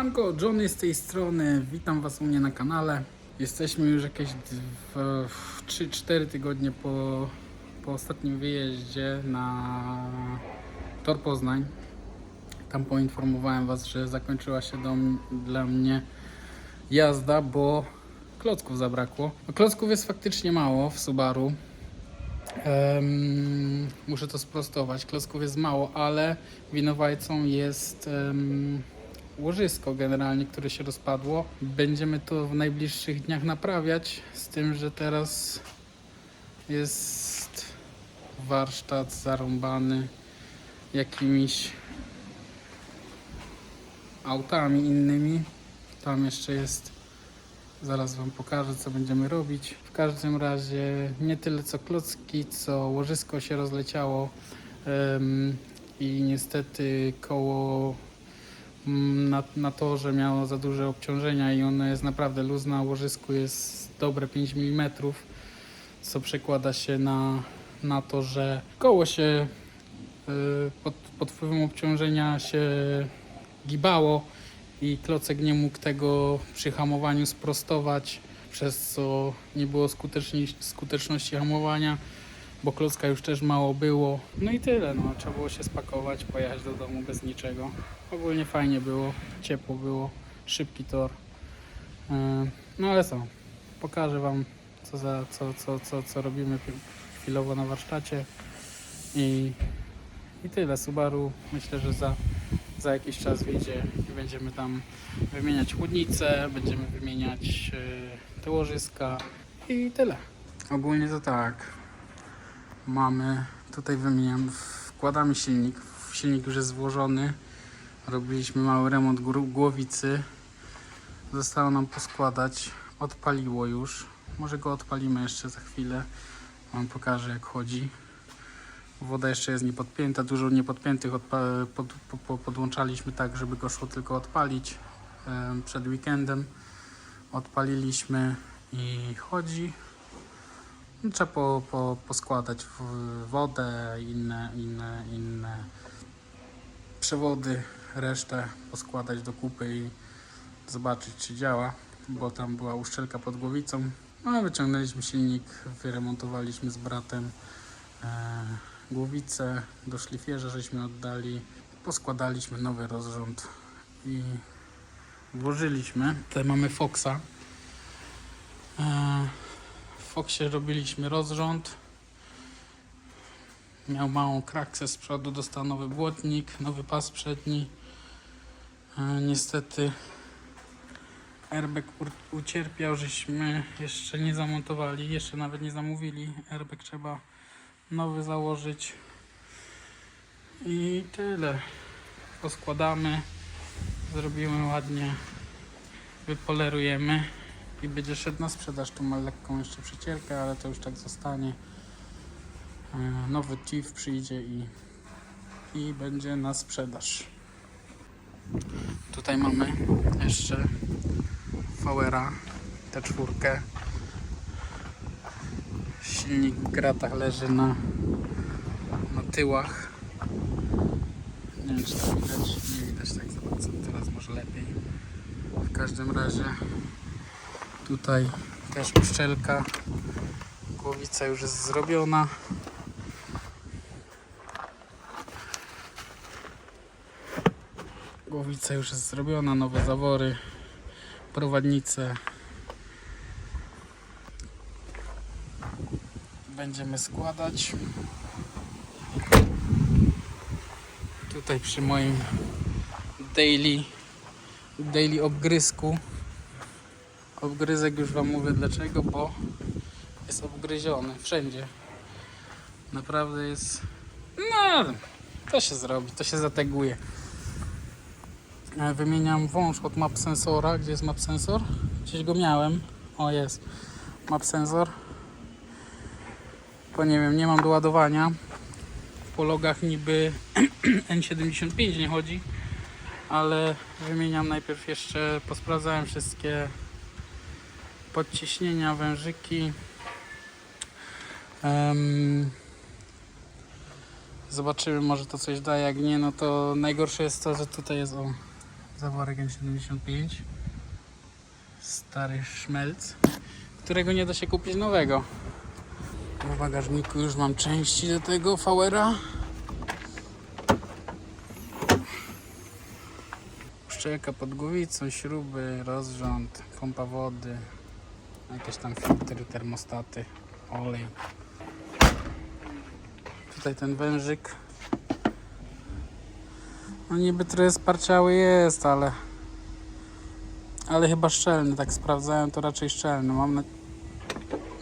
Siemanko, Johnny z tej strony, witam Was u mnie na kanale. Jesteśmy już jakieś 3-4 tygodnie po, po ostatnim wyjeździe na Tor Poznań. Tam poinformowałem Was, że zakończyła się dla mnie jazda, bo klocków zabrakło. No, Klocków jest faktycznie mało w Subaru. Em, muszę to sprostować. Klocków jest mało, ale winowajcą jest em, łożysko generalnie, które się rozpadło. Będziemy to w najbliższych dniach naprawiać, z tym, że teraz jest warsztat zarąbany jakimiś autami innymi. Tam jeszcze jest Zaraz Wam pokażę, co będziemy robić. W każdym razie nie tyle co klocki, co łożysko się rozleciało em, i niestety koło mm, na, na torze miało za duże obciążenia i ono jest naprawdę luzne. a Łożysku jest dobre 5 mm, co przekłada się na, na to, że koło się y, pod, pod wpływem obciążenia się gibało i klocek nie mógł tego przy hamowaniu sprostować, przez co nie było skuteczności hamowania, bo klocka już też mało było. No i tyle, no. trzeba było się spakować, pojechać do domu bez niczego. Ogólnie fajnie było, ciepło było, szybki tor. Yy, No ale co, pokażę Wam co, za, co, co, co, co robimy chwilowo na warsztacie i, i tyle. Subaru myślę, że za za jakiś czas wyjdzie i będziemy tam wymieniać chłodnicę, będziemy wymieniać e, te łożyska i tyle. Ogólnie to tak. Mamy, tutaj wymieniam, wkładamy silnik. Silnik już jest włożony. Robiliśmy mały remont głowicy. Zostało nam poskładać. Odpaliło już. Może go odpalimy jeszcze za chwilę. Wam pokażę jak chodzi. Woda jeszcze jest niepodpięta, dużo niepodpiętych pod, po, po, podłączaliśmy tak, żeby go szło tylko odpalić przed weekendem. Odpaliliśmy i chodzi. No, Trzeba po, po, poskładać wodę, inne, inne, inne przewody, resztę poskładać do kupy i zobaczyć czy działa, bo tam była uszczelka pod głowicą. No, wyciągnęliśmy silnik, wyremontowaliśmy z bratem. E, głowicę do szlifierza żeśmy oddali, poskładaliśmy nowy rozrząd i włożyliśmy. Tutaj mamy Foxa. E, Foxie robiliśmy rozrząd. Miał małą kraksę z przodu, dostał nowy błotnik, nowy pas przedni. E, Niestety airbag ucierpiał, żeśmy jeszcze nie zamontowali, jeszcze nawet nie zamówili. Airbag trzeba nowy założyć i tyle poskładamy zrobimy ładnie wypolerujemy i będzie szedł na sprzedaż tu ma lekką jeszcze przecierkę ale to już tak zostanie. E, nowy TIF przyjdzie i, i będzie na sprzedaż. Tutaj mamy jeszcze VR-a T4 silnik w gratach leży na, na tyłach. Nie wiem czy to widać, nie widać tak za bardzo, teraz może lepiej. W każdym razie tutaj też uszczelka, głowica już jest zrobiona. Głowica już jest zrobiona, nowe zawory, prowadnice, będziemy składać. Tutaj przy moim daily, daily obgryzku. Obgryzek już Wam mówię dlaczego, bo jest obgryziony wszędzie. Naprawdę jest. No, to się zrobi, to się zateguje. E, Wymieniam wąż od map sensora. Gdzie jest map sensor? Gdzieś go miałem. O, jest. Map sensor bo nie wiem, nie mam do ładowania. Po logach niby N75 nie chodzi, ale wymieniam najpierw jeszcze, posprawdzałem wszystkie podciśnienia, wężyki. Em, zobaczymy, może to coś daje, jak nie, no to najgorsze jest to, że tutaj jest o, Zaworek N75. Stary szmelc, którego nie da się kupić nowego. W bagażniku już mam części do tego Fauera. Szczelka pod głowicą, śruby, rozrząd, pompa wody, jakieś tam filtry, termostaty, olej. Tutaj ten wężyk. No niby trochę sparciały jest, ale ale chyba szczelny, tak sprawdzałem to raczej szczelny. Mam, na...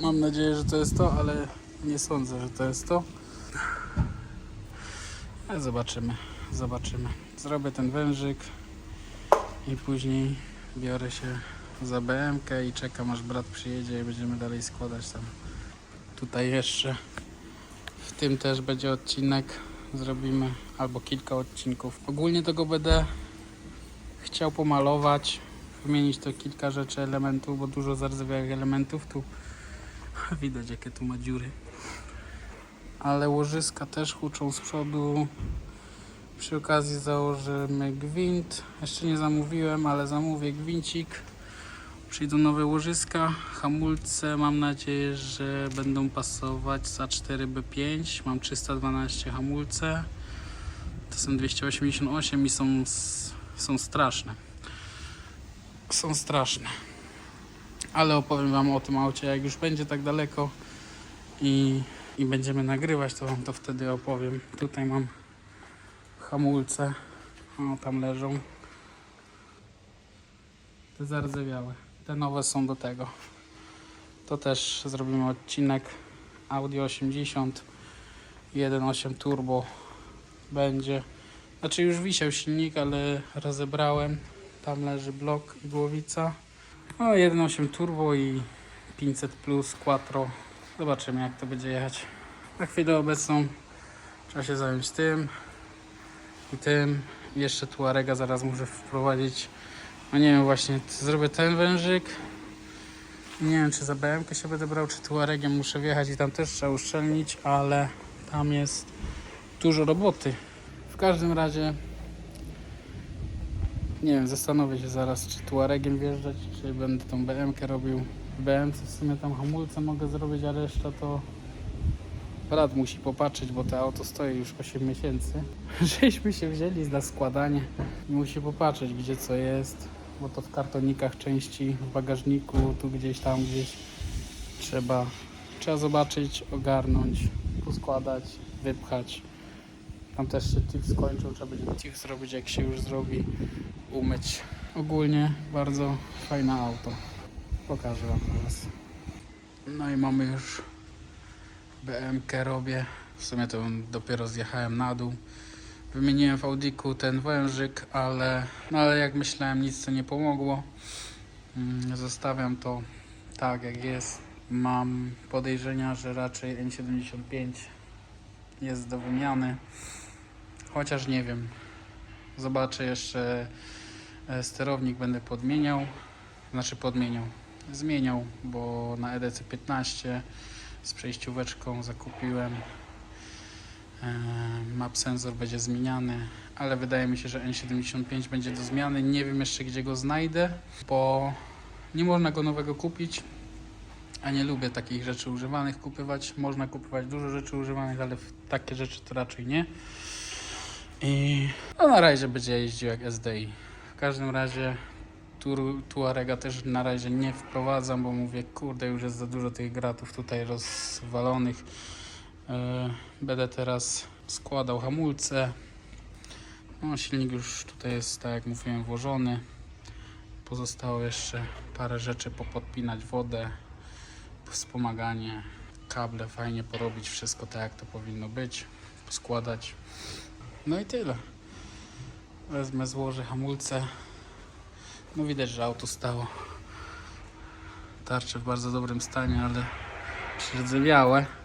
Mam nadzieję, że to jest to, ale nie sądzę, że to jest to. Zobaczymy, zobaczymy. Zrobię ten wężyk i później biorę się za BMK i czekam aż brat przyjedzie i będziemy dalej składać tam. Tutaj jeszcze w tym też będzie odcinek. Zrobimy albo kilka odcinków. Ogólnie tego będę chciał pomalować, wymienić to kilka rzeczy, elementów, bo dużo zardzewiałych elementów tu widać jakie tu ma dziury. Ale łożyska też huczą z przodu. Przy okazji założymy gwint. Jeszcze nie zamówiłem, ale zamówię gwincik. Przyjdą nowe łożyska, hamulce. Mam nadzieję, że będą pasować za 4B5. Mam 312 hamulce. To są 288 i są, są straszne. Są straszne. Ale opowiem Wam o tym aucie, jak już będzie tak daleko i, i będziemy nagrywać, to Wam to wtedy opowiem. Tutaj mam hamulce. O, tam leżą. Te zardzewiałe. Te nowe są do tego. To też zrobimy odcinek Audi 80 1.8 turbo będzie. Znaczy już wisiał silnik, ale rozebrałem. Tam leży blok i głowica. O 1.8 turbo i 500 plus quattro. Zobaczymy jak to będzie jechać. Na chwilę obecną trzeba się zająć tym i tym. Jeszcze Tuarega zaraz muszę wprowadzić. No nie wiem właśnie, zrobię ten wężyk. Nie wiem czy za BMK się będę brał, czy Tuaregiem muszę wjechać i tam też trzeba uszczelnić, ale tam jest dużo roboty. W każdym razie nie wiem, zastanowię się zaraz, czy Tuaregiem wjeżdżać, czy będę tą BMK robił. BMC w sumie tam hamulce mogę zrobić, a reszta to brat musi popatrzeć, bo to auto stoi już 8 miesięcy. Żeśmy się wzięli na składanie i musi popatrzeć, gdzie co jest, bo to w kartonikach części, w bagażniku, tu gdzieś tam, gdzieś trzeba, trzeba zobaczyć, ogarnąć, poskładać, wypchać. Tam też się TIF skończył, trzeba będzie TIF zrobić, jak się już zrobi, umyć. Ogólnie bardzo fajne auto. Pokażę Wam teraz. No i mamy już BMK robię. W sumie to dopiero zjechałem na dół. Wymieniłem w Audiku ten wężyk, ale, no ale jak myślałem nic to nie pomogło. Mm, Zostawiam to tak jak jest. Mam podejrzenia, że raczej N75 jest do wymiany. Chociaż nie wiem. Zobaczę jeszcze e, sterownik będę podmieniał. Znaczy podmieniał. Zmieniał, bo na EDC 15 z przejścióweczką zakupiłem. Map sensor będzie zmieniany, ale wydaje mi się, że N75 będzie do zmiany. Nie wiem jeszcze gdzie go znajdę, bo nie można go nowego kupić. A nie lubię takich rzeczy używanych kupywać. Można kupować dużo rzeczy używanych, ale takie rzeczy to raczej nie. I no na razie będzie jeździł jak SDI. W każdym razie Tuarega też na razie nie wprowadzam, bo mówię, kurde, już jest za dużo tych gratów tutaj rozwalonych. E, Będę teraz składał hamulce. No, silnik już tutaj jest, tak jak mówiłem, włożony. Pozostało jeszcze parę rzeczy popodpinać wodę, wspomaganie, kable fajnie porobić, wszystko tak jak to powinno być, poskładać. No i tyle. Wezmę, złożę hamulce. No widać, że auto stało. Tarcze w bardzo dobrym stanie, ale przerdzewiałe.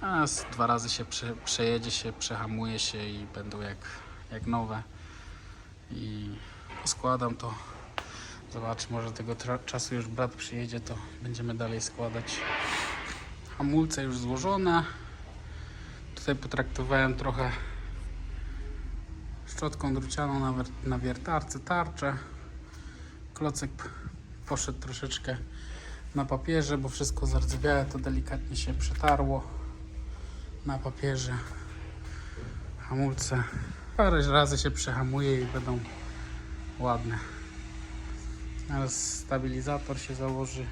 A z dwa razy się prze, przejedzie się, przehamuje się i będą jak, jak nowe. I poskładam to. Zobacz, może tego czasu już brat przyjedzie, to będziemy dalej składać. Hamulce już złożone. Tutaj potraktowałem trochę szczotką drucianą na, na wiertarce tarczę. Klocek poszedł troszeczkę na papierze, bo wszystko zardzewiałe, to delikatnie się przetarło na papierze. Hamulce parę razy się przehamuje i będą ładne. Teraz stabilizator się założy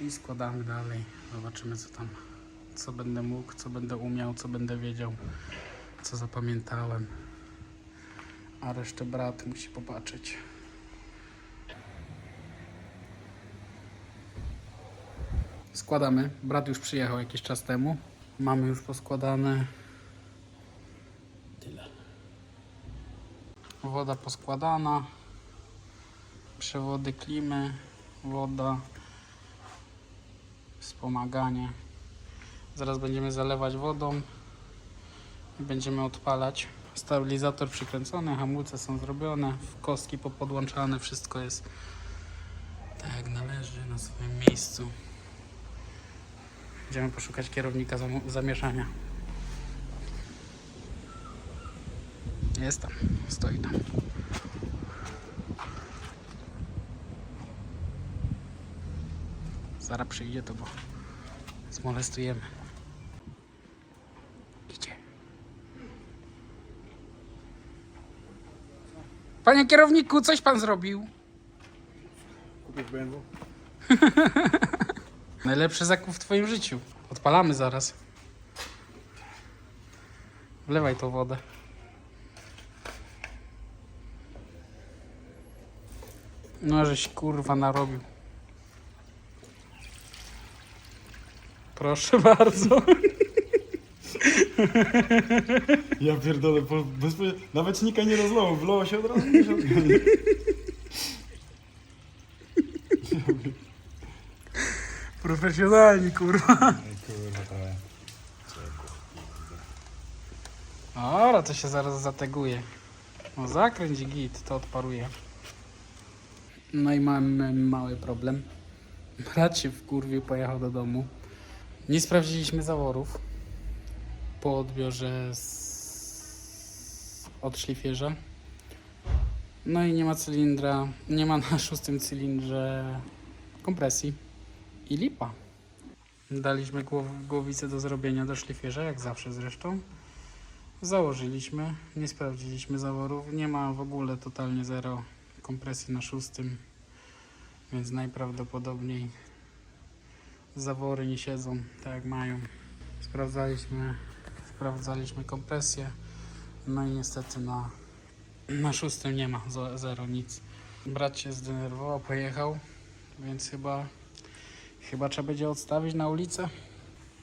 i składamy dalej. Zobaczymy co tam, co będę mógł, co będę umiał, co będę wiedział, co zapamiętałem. A resztę brat musi popatrzeć. Składamy. Brat już przyjechał jakiś czas temu. Mamy już poskładane. Tyle. Woda poskładana. Przewody klimy. Woda. Wspomaganie. Zaraz będziemy zalewać wodą i będziemy odpalać. Stabilizator przykręcony, hamulce są zrobione, w kostki popodłączane, wszystko jest tak jak należy na swoim miejscu. Będziemy poszukać kierownika zam- zamieszania. Jest tam, stoi tam. Zaraz przyjdzie to, bo zmolestujemy. Idzie. Panie kierowniku, coś pan zrobił? Kupisz BMW? Najlepszy zakup w twoim życiu. Odpalamy zaraz. Wlewaj tą wodę. No, żeś kurwa narobił. Proszę bardzo. Ja pierdolę, po, nawet nika nie rozlało, wlało się od razu. się Profesjonalni, kurwa. Kurwa, to Dobra, to się zaraz zateguje. No zakręć git, to odparuje. No i mamy mały problem. Brat się w kurwie pojechał do domu. Nie sprawdziliśmy zaworów po odbiorze z... od szlifierza. No i nie ma cylindra, nie ma na szóstym cylindrze kompresji i lipa. Daliśmy głow- głowicę do zrobienia do szlifierza, jak zawsze zresztą. Założyliśmy, nie sprawdziliśmy zaworów, nie ma w ogóle totalnie zero kompresji na szóstym, więc najprawdopodobniej zawory nie siedzą tak jak mają. Sprawdzaliśmy, sprawdzaliśmy kompresję, no i niestety na, na szóstym nie ma zero, nic. Brat się zdenerwował, pojechał, więc chyba, chyba trzeba będzie odstawić na ulicę.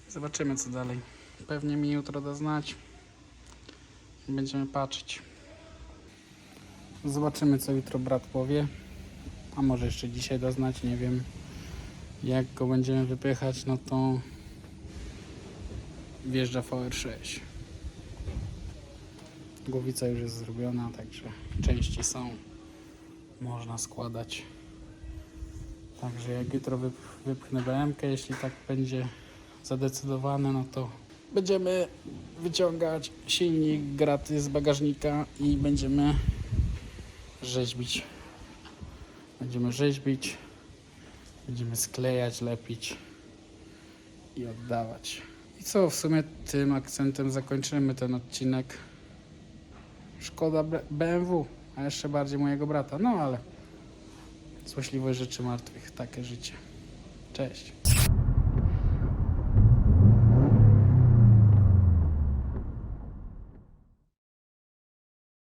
Zobaczymy co dalej. Pewnie mi jutro da znać. Będziemy patrzeć. Zobaczymy, co jutro brat powie. A może jeszcze dzisiaj da znać, nie wiem. Jak go będziemy wypychać, no to wjeżdża VR6. Głowica już jest zrobiona, także części są. Można składać. Także jak jutro wyp- wypchnę BMK, jeśli tak będzie zadecydowane, no to będziemy wyciągać silnik, graty z bagażnika i będziemy rzeźbić. Będziemy rzeźbić, będziemy sklejać, lepić i oddawać. I co, w sumie tym akcentem zakończymy ten odcinek. Szkoda BMW, a jeszcze bardziej mojego brata. No ale złośliwość rzeczy martwych, takie życie. Cześć.